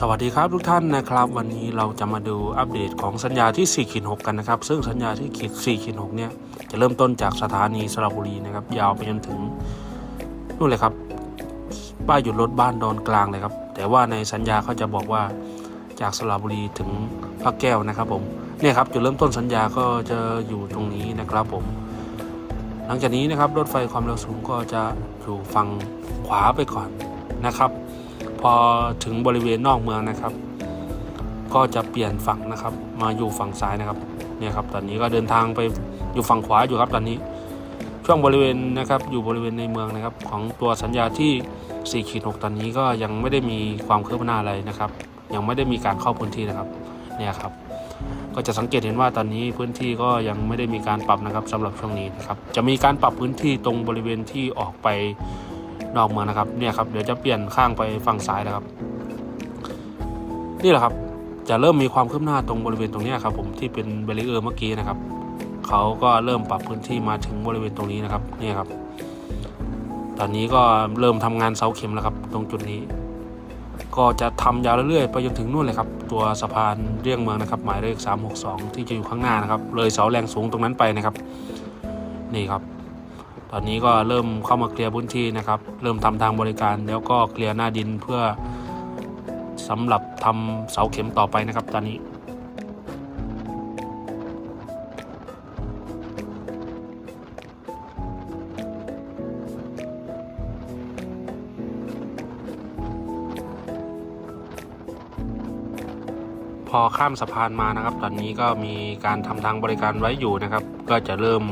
สวัสดีครับทุกท่านนะครับ วันนี้เราจะมาดูอัปเดตของสัญญาที่4ขีด6กันนะครับ ซึ่งสัญญาที่ขีด4ขีด6เนี่ยจะเริ่มต้นจากสถานีสระบุรีนะครับ ยาวไปจนถึงนู่นเลยครับ ป้ายหยุดรถบ้านดอนกลางเลยครับ แต่ว่าในสัญญาเขาจะบอกว่าจากสระบุรีถึงพระแก้วนะครับผมเนี่ยครับจุดเริ่มต้นสัญญาก็จะอยู่ตรงนี้นะครับผม หลังจากนี้นะครับรถไฟความเร็วสูงก็จะอยู่ฝั่งขวาไปก่อนนะครับ พอถึงบริเวณนอกเมืองนะครับ ก็จะเปลี่ยนฝั่งนะครับ มาอยู่ฝั่งซ้ายนะครับเนี่ยครับตอนนี้ก็เดินทางไปอยู่ฝั่งขวาอยู่ครับตอนนี้ ช่วงบริเวณนะครับอยู่บริเวณในเมืองนะครับ ของตัวสัญญาที่4ขีด6ตอนนี้ก็ยังไม่ได้มีความคืบหน้าอะไรนะครับ ยังไม่ได้มีการเข้าพื้นที่นะครับเนี่ยครับก็จะสังเกตเห็นว่าตอนนี้พื้นที่ก็ยังไม่ได้มีการปรับนะครับสำหรับช่วงนี้นะครับจะมีการปรับพื้นที่ตรงบริเวณที่ออกไป นอกเมืองนะครับเนี่ยครับเดี๋ยวจะเปลี่ยนข้างไปฝั่งซ้ายนะครับ นี่แหละครับจะเริ่มมีความคืบหน้าตรงบริเวณตรงนี้ครับผมที่เป็นเบรีเออร์เมื่อกี้นะครับเขาก็เริ่มปรับพื้นที่มาถึงบริเวณตรงนี้นะครับนี่ครับ ตอนนี้ก็เริ่มทำงานเสาเข็มแล้วครับ ตรงจุดนี้ ก็จะทำยาวเรื่อยๆไปจนถึงนู่นเลยครับ ตัวสะพานเรียงเมืองนะครับ หมายเลข362 ที่จะอยู่ข้างหน้านะครับ เลยเสาแรงสูงตรงนั้นไปนะครับ นี่ครับ ตอนนี้ก็เริ่มเข้ามาเคลียร์พื้นที่นะครับ เริ่มทำทางบริการแล้วก็เคลียร์หน้าดินเพื่อสำหรับทำเสาเข็มต่อไปนะครับ ตอนนี้พอข้ามสะพานมานะครับ ตอนนี้ก็มีการทำทางบริการไว้อยู่นะครับ ก็จะเริ่ม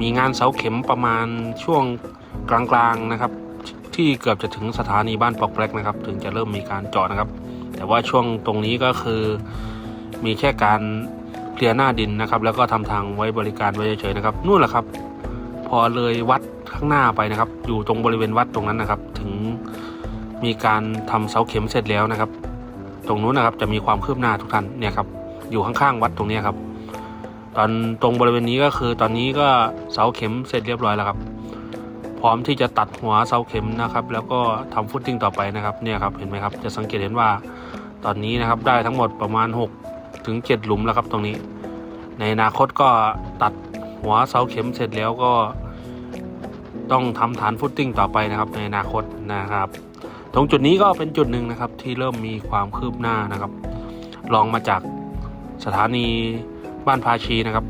มีงานเสาเข็มประมาณช่วงกลางๆนะครับ ที่เกือบจะถึงสถานีบ้านปอกแปลกนะครับ ถึงจะเริ่มมีการเจาะนะครับ แต่ว่าช่วงตรงนี้ก็คือมีแค่การเคลียร์หน้าดินนะครับ แล้วก็ทำทางไว้บริการไว้เฉยๆนะครับนู่นแหละครับ พอเลยวัดข้างหน้าไปนะครับ อยู่ตรงบริเวณวัดตรงนั้นนะครับ ถึงมีการทำเสาเข็มเสร็จแล้วนะครับ ตรงนู้นนะครับจะมีความคืบหน้าทุกท่านเนี่ยครับอยู่ข้างๆวัดตรงนี้ครับ ตอนตรงบริเวณนี้ก็คือตอนนี้ก็เสาเข็มเสร็จเรียบร้อยแล้วครับ พร้อมที่จะตัดหัวเสาเข็มนะครับ แล้วก็ทำฟุตติ้งต่อไปนะครับเนี่ยครับเห็นไหมครับ จะสังเกตเห็นว่าตอนนี้นะครับได้ทั้งหมดประมาณ 6 ถึง 7 หลุมแล้วครับตรงนี้ ในอนาคตก็ตัดหัวเสาเข็มเสร็จแล้วก็ ต้องทำฐานฟุตติ้งต่อไปนะครับ ในอนาคตนะครับ ตรงจุดนี้ก็เป็นจุดหนึ่งนะครับที่เริ่มมีความคืบหน้านะครับ ลองมาจากสถานี บ้านพาชีนะครับ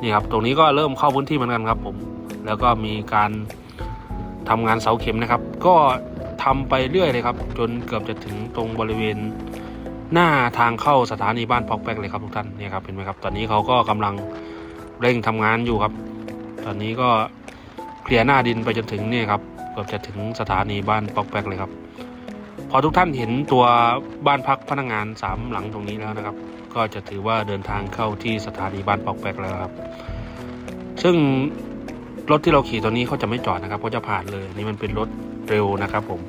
นี่ครับตรงนี้ก็เริ่มเข้าพื้นที่เหมือนกันครับผมแล้วก็มีการทำงานเสาเข็มนะครับ ก็ทำไปเรื่อยเลยครับ จนเกือบจะถึงตรงบริเวณหน้าทางเข้าสถานีบ้านพอกแป๊กเลยครับทุกท่านนี่ครับเห็นไหมครับ ตอนนี้เขาก็กำลังเร่งทำงานอยู่ครับ ตอนนี้ก็เคลียร์หน้าดินไปจนถึงนี่ครับเกือบจะถึงสถานีบ้านปอกแป๊กเลยครับ พอทุกท่านเห็นตัวบ้านพักพนักงานสามหลังตรงนี้แล้วนะครับ ก็จะถือว่าเดินทางเข้าที่สถานีบ้านปอกแปกแล้วครับ ซึ่งรถที่เราขี่ตัวนี้เขาจะไม่จอดนะครับเขาจะผ่านเลยนี่มันเป็นรถเร็วนะครับผม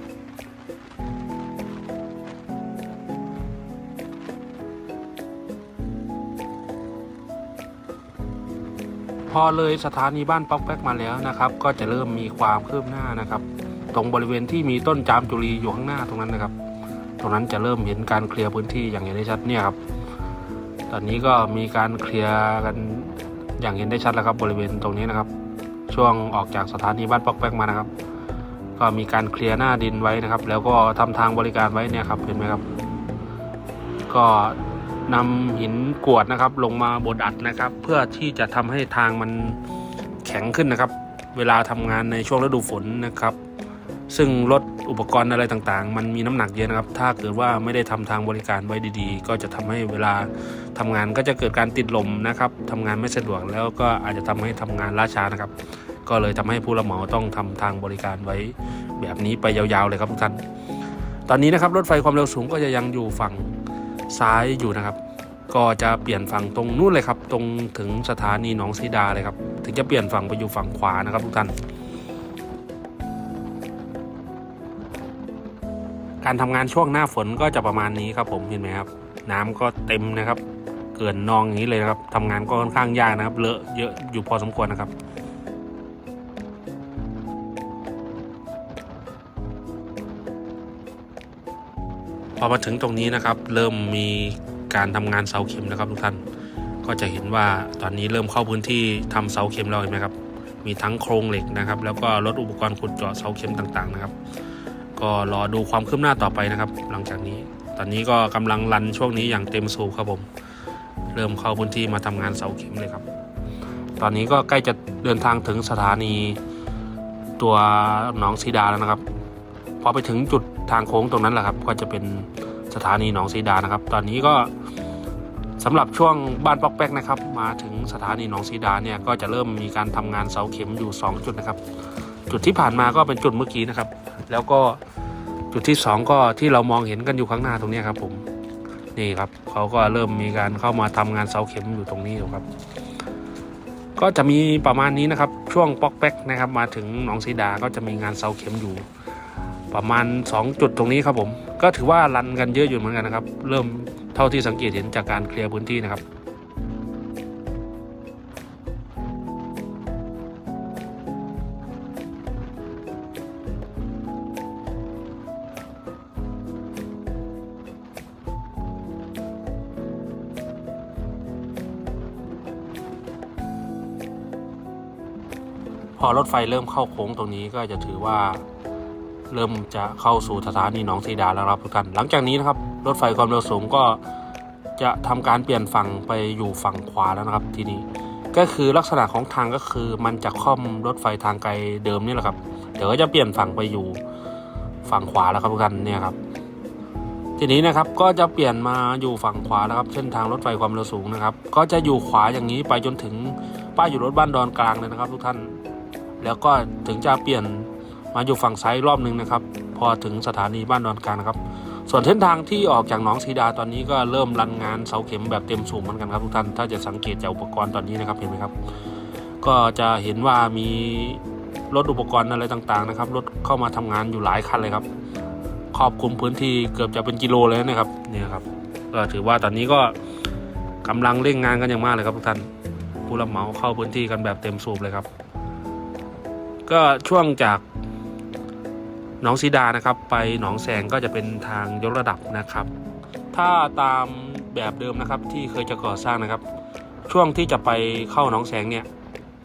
พอเลยสถานีบ้านป๊อกแป๊กมาแล้วนะครับ ก็จะเริ่มมีความคืบหน้านะครับ รงบริเวณที่มีต้นจามจุลีอยู่ข้างหน้าตรงนั้นนะครับ ตรงนั้นจะเริ่มเห็นการเคลียร์พื้นที่อย่างเห็นได้ชัดเนี่ยครับ ตอนนี้ก็มีการเคลียร์กันอย่างเห็นได้ชัดแล้วครับบริเวณตรงนี้นะครับ ช่วงออกจากสถานีบ้านปอกแป๊กมานะครับ ก็มีการเคลียร์หน้าดินไว้นะครับ แล้วก็ทำทางบริการไว้เนี่ยครับเห็นไหมครับ ก็นำหินกวดนะครับ ลงมาบดอัดนะครับ เพื่อที่จะทำให้ทางมันแข็งขึ้นนะครับ เวลาทำงานในช่วงฤดูฝนนะครับ ซึ่งรถอุปกรณ์อะไรต่างๆ มันมีน้ำหนักเยอะนะครับ ถ้าเกิดว่าไม่ได้ทำทางบริการไว้ดี ๆ ก็จะทำให้เวลาทำงานก็จะเกิดการติดลมนะครับทำงานไม่สะดวกแล้วก็อาจจะทำให้ทำงานล่าช้านะครับ ก็เลยทำให้ผู้รับเหมาต้องทำทางบริการไว้ แบบนี้ไปยาวๆเลยครับทุกท่านตอนนี้นะครับรถไฟความเร็วสูงก็จะยังอยู่ฝั่งซ้ายอยู่นะครับ ก็จะเปลี่ยนฝั่งตรงนู้นเลยครับ ตรงถึงสถานีหนองสีดาเลยครับ ถึงจะเปลี่ยนฝั่งไปอยู่ฝั่งขวานะครับทุกท่าน การทำงานช่วงหน้าฝนก็จะประมาณนี้ครับผมเห็นไหมครับ น้ำก็เต็มนะครับ เกินนองอย่างนี้เลยนะครับทำงานก็ค่อนข้างยากนะครับเลอะเยอะอยู่พอสมควรนะครับพอมาถึงตรงนี้นะครับ เริ่มมีการทำงานเสาเข็มนะครับทุกท่านก็จะเห็นว่าตอนนี้เริ่มเข้าพื้นที่ทำเสาเข็มแล้วเห็นไหมครับ มีทั้งโครงเหล็กนะครับ แล้วก็รถอุปกรณ์ขุดเจาะเสาเข็มต่างๆนะครับ ก็รอดูความคืบหน้าต่อไปนะครับ หลังจากนี้ ตอนนี้ก็กำลังรันช่วงนี้อย่างเต็มสูบครับผม เริ่มเข้าพื้นที่มาทำงานเสาเข็มเลยครับ ตอนนี้ก็ใกล้จะเดินทางถึงสถานีตัวหนองสีดาแล้วนะครับ พอไปถึงจุดทางโค้งตรงนั้นแหละครับ ก็จะเป็นสถานีหนองสีดานะครับ ตอนนี้ก็สำหรับช่วงบ้านปอกแป๊กนะครับ มาถึงสถานีหนองสีดาเนี่ยก็จะเริ่มมีการทำงานเสาเข็มอยู่ 2 จุดนะครับ จุดที่ผ่านมาก็เป็นจุดเมื่อกี้นะครับ แล้วก็จุดที่ 2 ก็ที่เรามองเห็นกันอยู่ข้างหน้าตรงนี้ครับ ผมนี่ครับเขาก็เริ่มมีการเข้ามาทำงานเสาเข็มอยู่ตรงนี้อยู่ครับ ก็จะมีประมาณนี้นะครับ ช่วงปอกแป๊กนะครับ มาถึงหนองสีดาก็จะมีงานเสาเข็มอยู่ ประมาณ 2 จุดตรงนี้ครับผม ก็ถือว่ารันกันเยอะอยู่เหมือนกันนะครับ เริ่มเท่าที่สังเกตเห็นจากการเคลียร์พื้นที่นะครับ รถไฟเริ่มเข้าโค้งตรงนี้ก็จะถือว่าเริ่มจะเข้าสู่สถานีหนองสีดาแล้วครับทุกท่านหลังจากนี้นะครับ รถไฟความเร็วสูงก็จะทำการเปลี่ยนฝั่งไปอยู่ฝั่งขวาแล้วนะครับ ทีนี้ก็คือลักษณะของทางก็คือมันจะค่อมรถไฟทางไกลเดิมนี่แหละครับเดี๋ยวก็จะเปลี่ยนฝั่งไปอยู่ฝั่งขวาแล้วครับทุกท่านเนี่ยครับ ทีนี้นะครับก็จะเปลี่ยนมาอยู่ฝั่งขวาแล้วครับเส้นทางรถไฟความเร็วสูงนะครับ ก็จะอยู่ขวาอย่างนี้ไปจนถึงป้ายอยู่รถบ้านดอนกลางเลยนะครับ ทุกท่าน แล้วก็ถึงจะเปลี่ยนมาอยู่ฝั่งซ้ายรอบหนึ่งนะครับ พอถึงสถานีบ้านดอนกลางนะครับ ส่วนเส้นทางที่ออกจากหนองสีดาตอนนี้ก็เริ่มรันงานเสาเข็มแบบเต็มสูงเหมือนกันครับทุกท่านถ้าจะสังเกตจากอุปกรณ์ตอนนี้นะครับเห็นไหมครับ ก็จะเห็นว่ามีรถอุปกรณ์อะไรต่างๆนะครับรถเข้ามาทำงานอยู่หลายคันเลยครับครอบคลุมพื้นที่เกือบจะเป็นกิโลเลยนะครับนี่ครับ ก็ถือว่าตอนนี้ก็กำลังเร่งงานกันอย่างมากเลยครับทุกท่านผู้รับเหมาเข้าพื้นที่กันแบบเต็มสูบเลยครับ ก็ช่วงจากหนองสีดานะครับ ไปหนองแสงก็จะเป็นทางยกระดับนะครับ ถ้าตามแบบเดิมนะครับที่เคยจะก่อสร้างนะครับ ช่วงที่จะไปเข้าหนองแสงเนี่ย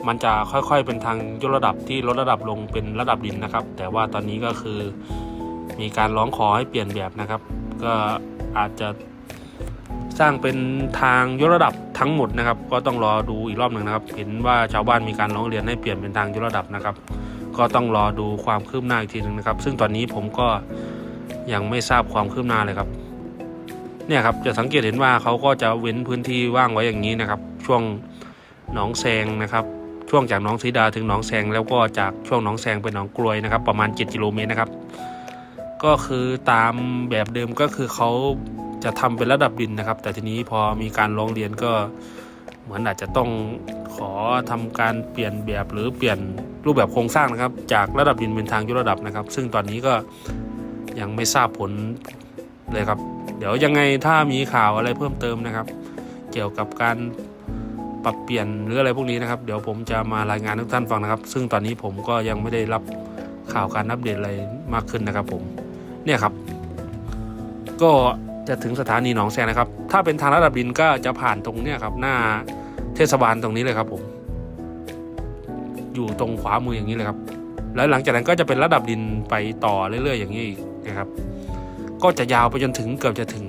มันจะค่อยๆเป็นทางยกระดับที่ลดระดับลงเป็นระดับดินนะครับ แต่ว่าตอนนี้ก็คือมีการร้องขอให้เปลี่ยนแบบนะครับ ก็อาจจะสร้างเป็นทางยกระดับ ทั้งหมดนะครับ ก็ต้องรอดูอีกรอบหนึ่งนะครับ เห็นว่าชาวบ้านมีการร้องเรียนให้เปลี่ยนเป็นทางยกระดับนะครับ ก็ต้องรอดูความคืบหน้าอีกทีหนึ่งนะครับ ซึ่งตอนนี้ผมก็ยังไม่ทราบความคืบหน้าเลยครับ เนี่ยครับจะสังเกตเห็นว่าเขาก็จะเว้นพื้นที่ว่างไว้อย่างนี้นะครับ ช่วงหนองแซงนะครับช่วงจากหนองสีดาถึงหนองแซงแล้วก็จากช่วงหนองแซงไปหนองกลวยนะครับ ประมาณ 7 กิโลเมตรนะครับ ก็คือตามแบบเดิมก็คือเขา จะทำเป็นระดับดินนะครับ แต่ทีนี้พอมีการร้องเรียนก็เหมือนอาจจะต้องขอทำการเปลี่ยนแบบหรือเปลี่ยนรูปแบบโครงสร้างนะครับ จากระดับดินเป็นทางยกระดับนะครับ ซึ่งตอนนี้ก็ยังไม่ทราบผลเลยครับ เดี๋ยวยังไงถ้ามีข่าวอะไรเพิ่มเติมนะครับ เกี่ยวกับการปรับเปลี่ยนหรืออะไรพวกนี้นะครับ เดี๋ยวผมจะมารายงานทุกท่านฟังนะครับ ซึ่งตอนนี้ผมก็ยังไม่ได้รับข่าวการอัปเดตอะไรมากขึ้นนะครับผมเนี่ยครับ ก็ จะถึงสถานีหนองแซงนะครับ ถ้าเป็นทางระดับดินก็จะผ่านตรงเนี้ยครับ หน้าเทศบาลตรงนี้เลยครับผม อยู่ตรงขวามืออย่างนี้เลยครับ แล้วหลังจากนั้นก็จะเป็นระดับดินไปต่อเรื่อยๆ อย่างนี้อีกนะครับ ก็จะยาวไปจนถึงเกือบจะถึง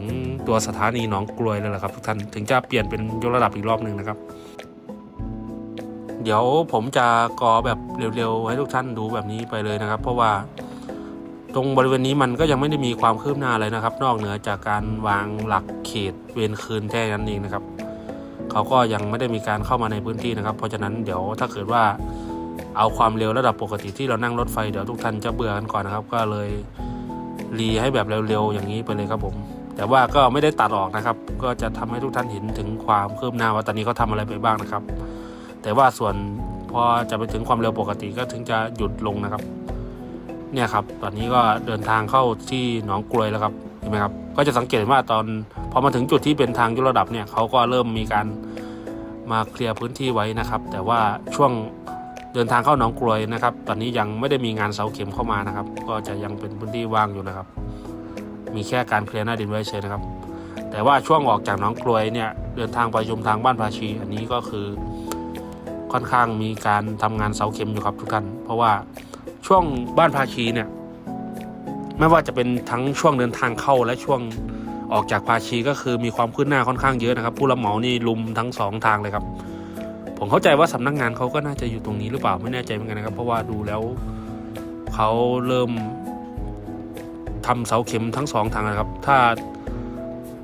ตัวสถานีหนองกลวยเลยแหละครับทุกท่าน ถึงจะเปลี่ยนเป็นยกระดับอีกรอบหนึ่งนะครับ เดี๋ยวผมจะกอแบบเร็วๆให้ทุกท่านดูแบบนี้ไปเลยนะครับ เพราะว่า ตรงบริเวณนี้มันก็ยังไม่ได้มีความคืบหน้าเลยนะครับ นอกเหนือจากการวางหลักเขตเวรคืนแค่นั้นเองนะครับเขาก็ยังไม่ได้มีการเข้ามาในพื้นที่นะครับ เพราะฉะนั้นเดี๋ยวถ้าเกิดว่าเอาความเร็วระดับปกติที่เรานั่งรถไฟเดี๋ยวทุกท่านจะเบื่อกันก่อนนะครับ ก็เลยรีให้แบบเร็วๆอย่างนี้ไปเลยครับผม แต่ว่าก็ไม่ได้ตัดออกนะครับ ก็จะทำให้ทุกท่านเห็นถึงความคืบหน้าว่าตอนนี้เขาทำอะไรไปบ้างนะครับ แต่ว่าส่วนพอจะไปถึงความเร็วปกติก็ถึงจะหยุดลงนะครับ เนี่ยครับตอนนี้ก็เดินทางเข้าที่หนองกลวยแล้วครับเห็นไหมครับก็จะสังเกตว่าตอนพอมาถึงจุดที่เป็นทางยกระดับเนี่ยเขาก็เริ่มมีการมาเคลียร์พื้นที่ไว้นะครับ แต่ว่าช่วงเดินทางเข้าหนองกลวยนะครับ ตอนนี้ยังไม่ได้มีงานเสาเข็มเข้ามานะครับ ก็จะยังเป็นพื้นที่ว่างอยู่นะครับ มีแค่การเคลียร์หน้าดินไว้เฉยนะครับ แต่ว่าช่วงออกจากหนองกลวยเนี่ยเดินทางไปชุมทางบ้านภาชี อันนี้ก็คือค่อนข้างมีการทำงานเสาเข็มอยู่ครับทุกท่านเพราะว่า ช่วงบ้านภาชีเนี่ยไม่ว่าจะเป็นทั้งช่วงเดินทางเข้าและช่วงออกจากภาชีก็คือมีความคืบหน้าค่อนข้างเยอะนะครับ ผู้รับเหมานี่ลุมทั้งสองทางเลยครับ ผมเข้าใจว่าสำนักงานเขาก็น่าจะอยู่ตรงนี้หรือเปล่าไม่แน่ใจเหมือนกันนะครับ เพราะว่าดูแล้วเขาเริ่มทำเสาเข็มทั้งสองทางนะครับ ถ้า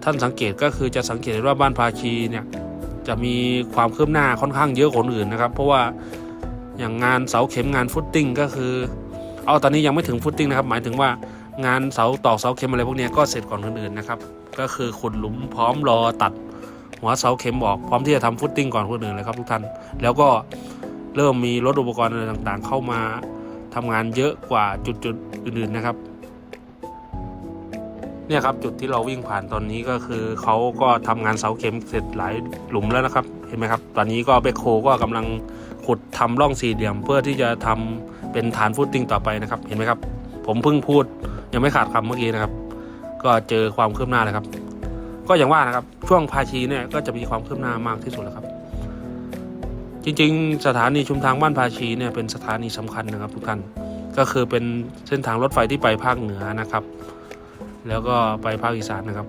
ท่านสังเกตก็คือจะสังเกตว่าบ้านภาชีเนี่ยจะมีความคืบหน้าค่อนข้างเยอะคนอื่นนะครับ เพราะว่า อย่างงานเสาเข็มงานฟุตติ้งก็คือ เอาตอนนี้ยังไม่ถึงฟุตติ้งนะครับ หมายถึงว่างานเสาตอกเสาเข็มอะไรพวกนี้ก็เสร็จก่อนคนอื่นนะครับ ก็คือขุดหลุมพร้อมรอตัดหัวเสาเข็มออกพร้อมที่จะทำฟุตติ้งก่อนคนอื่นเลยครับทุกท่าน แล้วก็เริ่มมีรถอุปกรณ์อะไรต่างๆ เข้ามาทำงานเยอะกว่าจุดๆอื่นๆนะครับเนี่ยครับจุดที่เราวิ่งผ่านตอนนี้ก็คือเขาก็ทำงานเสาเข็มเสร็จหลายหลุมแล้วนะครับ เห็นไหมครับ ตอนนี้ก็เบคโคก็กำลัง ขุดทำร่องสี่เหลี่ยม เพื่อที่จะทำเป็นฐานฟุตติ้งต่อไปนะครับ เห็นไหมครับ ผมเพิ่งพูดยังไม่ขาดคำเมื่อกี้นะครับ ก็เจอความคืบหน้าเลยครับ ก็อย่างว่านะครับ ช่วงภาชีเนี่ยก็จะมีความคืบหน้ามากที่สุดแล้วครับ จริงๆ สถานีชุมทางบ้านภาชีเนี่ยเป็นสถานีสำคัญนะครับ ทุกท่านก็คือเป็นเส้นทางรถไฟที่ไปภาคเหนือนะครับ แล้วก็ไปภาคอีสานนะครับ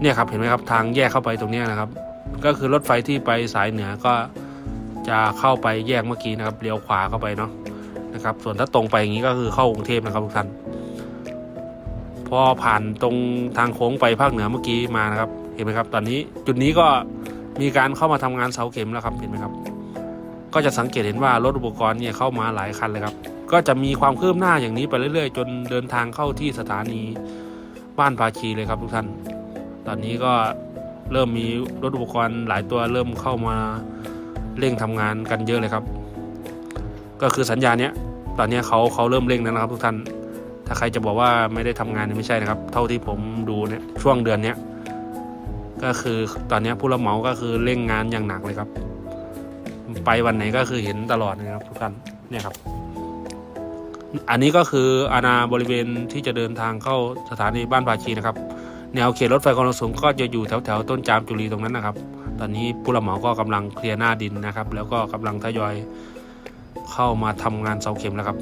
เนี่ยครับเห็นไหมครับทางแยกเข้าไปตรงนี้นะครับ ก็คือรถไฟที่ไปสายเหนือก็ จะเข้าไปแยกเมื่อกี้นะครับเลี้ยวขวาเข้าไปเนาะนะครับ ส่วนถ้าตรงไปอย่างนี้ก็คือเข้ากรุงเทพนะครับทุกท่านพอผ่านตรงทางโค้งไปภาคเหนือเมื่อกี้มานะครับ เห็นไหมครับ ตอนนี้จุดนี้ก็มีการเข้ามาทำงานเสาเข็มแล้วครับเห็นไหมครับ ก็จะสังเกตเห็นว่ารถอุปกรณ์เนี่ยเข้ามาหลายคันเลยครับ ก็จะมีความคืบหน้าอย่างนี้ไปเรื่อย ๆ จนเดินทางเข้าที่สถานีบ้านภาชีเลยครับทุกท่าน ตอนนี้ก็เริ่มมีรถอุปกรณ์หลายตัวเริ่มเข้ามา เร่งทำงานกันเยอะเลยครับ ก็คือสัญญาเนี้ยตอนนี้เขาเขาเริ่มเร่งแล้วนะครับ ทุกท่าน ถ้าใครจะบอกว่าไม่ได้ทำงานนี่ไม่ใช่นะครับ เท่าที่ผมดูเนี่ยช่วงเดือนเนี้ยก็คือตอนนี้ผู้รับเหมาก็คือเร่งงานอย่างหนักเลยครับ ไปวันไหนก็คือเห็นตลอดนะครับ ทุกท่านเนี่ยครับ อันนี้ก็คืออาณาบริเวณที่จะเดินทางเข้าสถานีบ้านภาชีนะครับ แนวเขตรถไฟความเร็วสูงก็จะอยู่แถวแถวๆต้นจามจุลีตรงนั้นนะครับ ตอนนี้ผู้รับเหมาก็กำลังเคลียร์หน้าดินนะครับ แล้วก็กำลังทยอยเข้ามาทำงานเสาเข็มแล้วครับ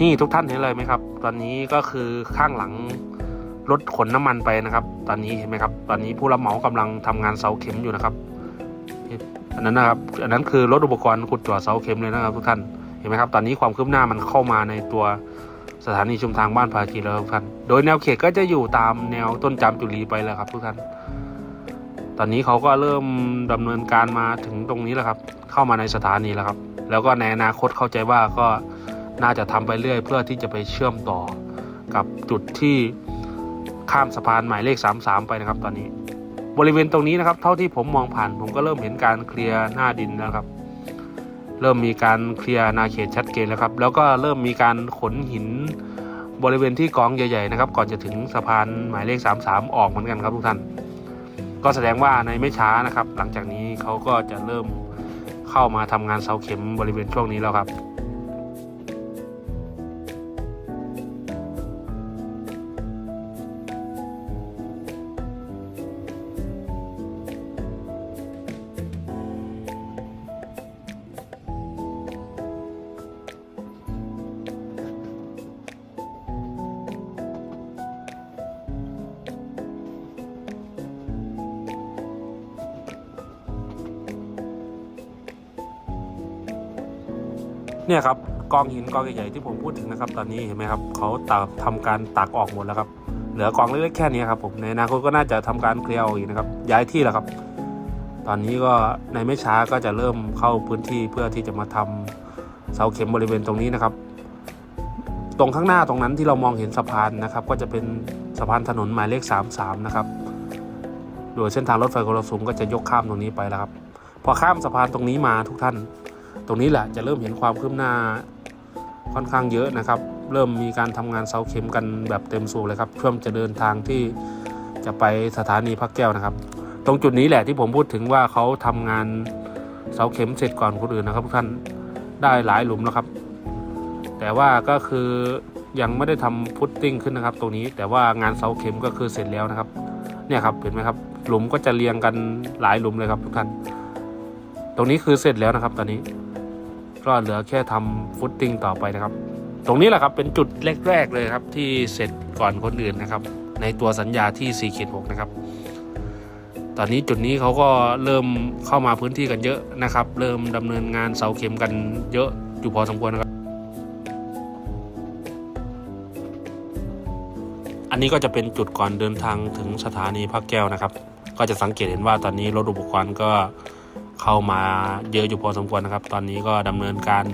นี่ทุกท่านเห็นเลยไหมครับ ตอนนี้ก็คือข้างหลังรถขนน้ำมันไปนะครับ ตอนนี้เห็นไหมครับ ตอนนี้ผู้รับเหมากำลังทำงานเสาเข็มอยู่นะครับ อันนั้นนะครับ อันนั้นคือรถอุปกรณ์ขุดจ่อเสาเข็มเลยนะครับทุกท่าน เห็นไหมครับ ตอนนี้ความคืบหน้ามันเข้ามาในตัวสถานีชุมทางบ้านภากีแล้วครับทุกท่าน โดยแนวเขตก็จะอยู่ตามแนวต้นจามจุลีไปแล้วครับทุกท่าน ตอนนี้เขาก็เริ่มดำเนินการมาถึงตรงนี้แล้วครับ เข้ามาในสถานีแล้วครับ แล้วก็ในอนาคตเข้าใจว่าก็น่าจะทำไปเรื่อย เพื่อที่จะไปเชื่อมต่อกับจุดที่ข้ามสะพานหมายเลข 33 ไปนะครับ ตอนนี้ บริเวณตรงนี้นะครับ เท่าที่ผมมองผ่านผมก็เริ่มเห็นการเคลียร์หน้าดินแล้วครับ เริ่มมีการเคลียร์นาเขตชัดเจนแล้วครับ แล้วก็เริ่มมีการขนหินบริเวณที่กองใหญ่ๆนะครับ ก่อนจะถึงสะพานหมายเลข 33 ออกเหมือนกันครับทุกท่าน ก็แสดงว่าในไม่ช้านะครับ หลังจากนี้เขาก็จะเริ่มเข้ามาทำงานเสาเข็มบริเวณช่วงนี้แล้วครับ เนี่ยครับกองหินกองใหญ่ๆที่ผมพูดถึงนะครับ ตอนนี้เห็นไหมครับเขาตักทำการตักออกหมดแล้วครับ เหลือกองเล็กๆแค่นี้ครับผมในอนาคตก็น่าจะทำการเคลียร์ออกอีกนะครับ ย้ายที่แล้วครับ ตอนนี้ก็ในไม่ช้าก็จะเริ่มเข้าพื้นที่เพื่อที่จะมาทำเสาเข็มบริเวณตรงนี้นะครับ ตรงข้างหน้าตรงนั้นที่เรามองเห็นสะพานนะครับ ก็จะเป็นสะพานถนนหมายเลข 33 นะครับ โดยเส้นทางรถไฟความเร็วสูงก็จะยกข้ามตรงนี้ไปแล้วครับ พอข้ามสะพานตรงนี้มาทุกท่าน ตรงนี้แหละจะเริ่มเห็นความคืบหน้าค่อนข้างเยอะนะครับ เริ่มมีการทำงานเสาเข็มกันแบบเต็มสูบเลยครับเพื่อจะเดินทางที่จะไปสถานีพระแก้วนะครับ ตรงจุดนี้แหละที่ผมพูดถึงว่าเขาทำงานเสาเข็มเสร็จก่อนคนอื่นนะครับทุกท่านได้หลายหลุมแล้วครับ แต่ว่าก็คือยังไม่ได้ทำพุตติ้งขึ้นนะครับ ตรงนี้แต่ว่างานเสาเข็มก็คือเสร็จแล้วนะครับ เนี่ยครับเห็นไหมครับ หลุมก็จะเรียงกันหลายหลุมเลยครับทุกท่านตรงนี้คือเสร็จแล้วนะครับตอนนี้ ก็เหลือแค่ทำฟุตติ้งต่อไปนะครับ ตรงนี้แหละครับเป็นจุดแรกๆเลยครับที่เสร็จก่อนคนอื่นนะครับ ในตัวสัญญาที่4เขต6นะครับ ตอนนี้จุดนี้เขาก็เริ่มเข้ามาพื้นที่กันเยอะนะครับ เริ่มดำเนินงานเสาเข็มกันเยอะอยู่พอสมควรนะครับ อันนี้ก็จะเป็นจุดก่อนเดินทางถึงสถานีพระแก้วนะครับ ก็จะสังเกตเห็นว่าตอนนี้รถอุปกรณ์ก็ เข้ามาเยอะอยู่พอสมควรนะครับ ตอนนี้ก็ดำเนินการ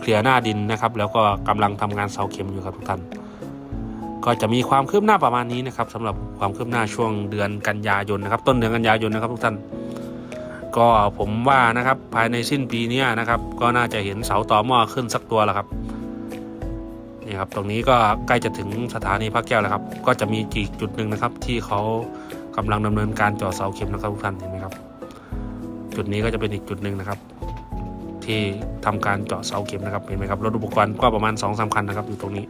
เคลียร์หน้าดินนะครับ แล้วก็กำลังทำงานเสาเข็มอยู่ครับทุกท่าน ก็จะมีความคืบหน้าประมาณนี้นะครับสำหรับความคืบหน้าช่วงเดือนกันยายนนะครับ ต้นเดือนกันยายนนะครับทุกท่าน ก็ผมว่านะครับภายในสิ้นปีนี้นะครับ ก็น่าจะเห็นเสาต่อหม้อขึ้นสักตัวแล้วครับนี่ครับตรงนี้ก็ใกล้จะถึงสถานีพระแก้วแล้วครับ ก็จะมีอีกจุดหนึ่งนะครับ ที่เขากำลังดำเนินการจาะเสาเข็มนะครับทุกท่านเห็นไหมครับ จุดนี้ก็จะเป็นอีกจุดหนึ่งนะครับ ที่ทำการเจาะเสาเข็มนะครับเห็นไหมครับรถอุปกรณ์ก็ประมาณ2อสาคันนะครับอยู่ตรงนี้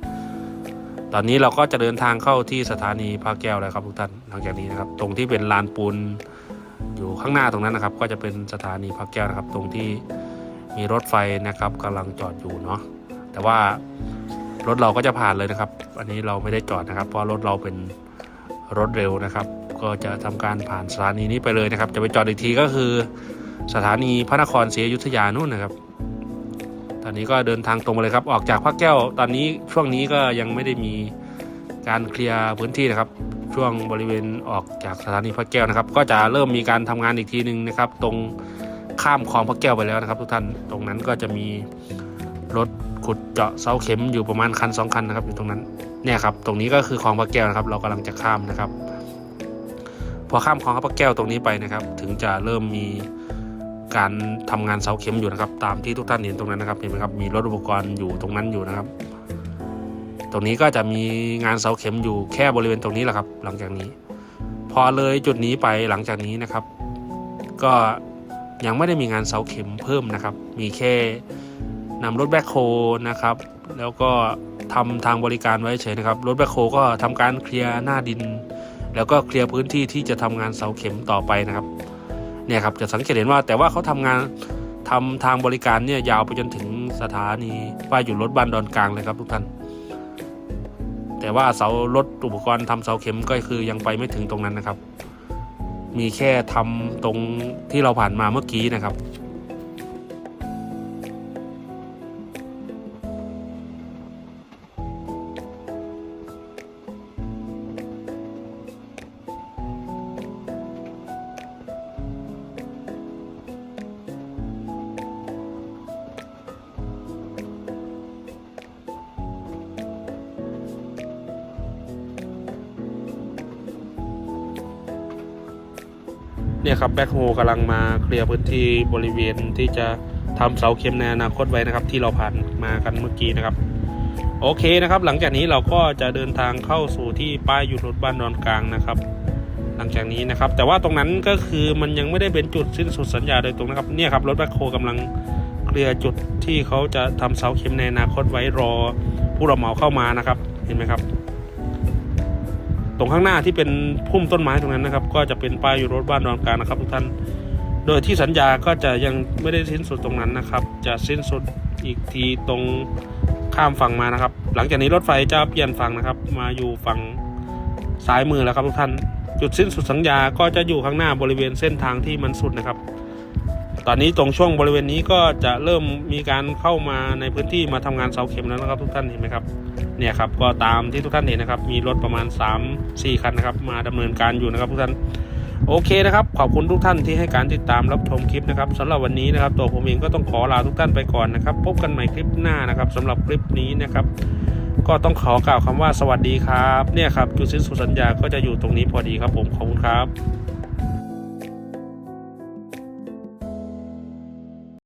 ตอนนี้เราก็จะเดินทางเข้าที่สถานีพระแก้วแล้วครับทุกท่านหลังจากนี้นะครับ ตรงที่เป็นลานปูนอยู่ข้างหน้าตรงนั้นนะครับ ก็จะเป็นสถานีพระแก้วนะครับ ตรงที่มีรถไฟนะครับกำลังจอดอยู่เนาะแต่ว่ารถเราก็จะผ่านเลยนะครับ อันนี้เราไม่ได้จอดนะครับ เพราะรถเราเป็นรถเร็วนะครับ ก็จะทำการผ่านสถานีนี้ไปเลยนะครับ จะไปจอดอีกทีก็คือสถานีพระนครศรีอยุธยานู่นนะครับ ตอนนี้ก็เดินทางตรงมาเลยครับ ออกจากพระแก้ว ตอนนี้ช่วงนี้ก็ยังไม่ได้มีการเคลียร์พื้นที่นะครับ ช่วงบริเวณออกจากสถานีพระแก้วนะครับ ก็จะเริ่มมีการทำงานอีกทีหนึ่งนะครับ ตรงข้ามคลองพระแก้วไปแล้วนะครับ ทุกท่าน ตรงนั้นก็จะมีรถขุดเจาะเสาเข็มอยู่ประมาณคันสองคันนะครับอยู่ตรงนั้นเนี่ยครับ ตรงนี้ก็คือคลองพระแก้วนะครับ เรากำลังจะข้ามนะครับ พอข้ามคลองพระแก้วตรงนี้ไปนะครับ ถึงจะเริ่มมีการทำงานเสาเข็มอยู่นะครับ ตามที่ทุกท่านเห็นตรงนั้นนะครับเห็นไหมครับมีรถอุปกรณ์อยู่ตรงนั้นอยู่นะครับ ตรงนี้ก็จะมีงานเสาเข็มอยู่แค่บริเวณตรงนี้แหละครับ หลังจากนี้ พอเลยจุดนี้ไปหลังจากนี้นะครับ ก็ยังไม่ได้มีงานเสาเข็มเพิ่มนะครับ มีแค่นำรถแบ็คโฮนะครับ แล้วก็ทำทางบริการไว้เฉยนะครับ รถแบ็คโฮก็ทำการเคลียร์หน้าดิน แล้วก็เคลียร์พื้นที่ที่จะทำงานเสาเข็มต่อไปนะครับเนี่ยครับจะสังเกตเห็นว่าแต่ว่าเขาทำงานทำทางบริการเนี่ยยาวไปจนถึงสถานีป้ายหยุดรถบ้านดอนกลางเลยครับทุกท่าน แต่ว่าเสารถอุปกรณ์ทำเสาเข็มก็คือยังไปไม่ถึงตรงนั้นนะครับ มีแค่ทำตรงที่เราผ่านมาเมื่อกี้นะครับ แบ็คโฮกำลังมาเคลียร์พื้นที่บริเวณที่จะทำเสาเข็มในอนาคตไว้นะครับ ที่เราผ่านมากันเมื่อกี้นะครับ โอเคนะครับ หลังจากนี้เราก็จะเดินทางเข้าสู่ที่ป้ายหยุดรถบ้านดอนกลางนะครับ หลังจากนี้นะครับ แต่ว่าตรงนั้นก็คือมันยังไม่ได้เป็นจุดสิ้นสุดสัญญาโดยตรงนะครับเนี่ยครับรถแบ็คโฮกำลังเคลียร์จุดที่เขาจะทำเสาเข็มในอนาคตไว้รอผู้รับเหมาเข้ามานะครับ เห็นไหมครับ ตรงข้างหน้าที่เป็นพุ่มต้นไม้ตรงนั้นนะครับ ก็จะเป็นป้ายอยู่รถบ้านดอนกลางนะครับทุกท่าน โดยที่สัญญาก็จะยังไม่ได้สิ้นสุดตรงนั้นนะครับ จะสิ้นสุดอีกทีตรงข้ามฝั่งมานะครับ หลังจากนี้รถไฟจะเปลี่ยนฝั่งนะครับ มาอยู่ฝั่งซ้ายมือแล้วครับทุกท่าน จุดสิ้นสุดสัญญาก็จะอยู่ข้างหน้าบริเวณเส้นทางที่มันสุดนะครับตอนนี้ตรงช่วงบริเวณนี้ก็จะเริ่มมีการเข้ามาในพื้นที่มาทำงานเสาเข็มแล้วนะครับ ทุกท่านเห็นไหมครับ เนี่ยครับก็ตามที่ทุกท่านเห็นนะครับ มีรถประมาณ 3 4 คันนะครับ มาดำเนินการอยู่นะครับทุกท่านโอเคนะครับขอบคุณทุกท่านที่ให้การติดตามรับชมคลิปนะครับสำหรับวันนี้นะครับ ตัวผมเองก็ต้องขอลาทุกท่านไปก่อนนะครับ พบกันใหม่คลิปหน้านะครับสำหรับคลิปนี้นะครับ ก็ต้องขอกล่าวคำว่าสวัสดีครับ เนี่ยครับจุดสิ้นสุดสัญญาก็จะอยู่ตรงนี้พอดีครับผมขอบคุณครับ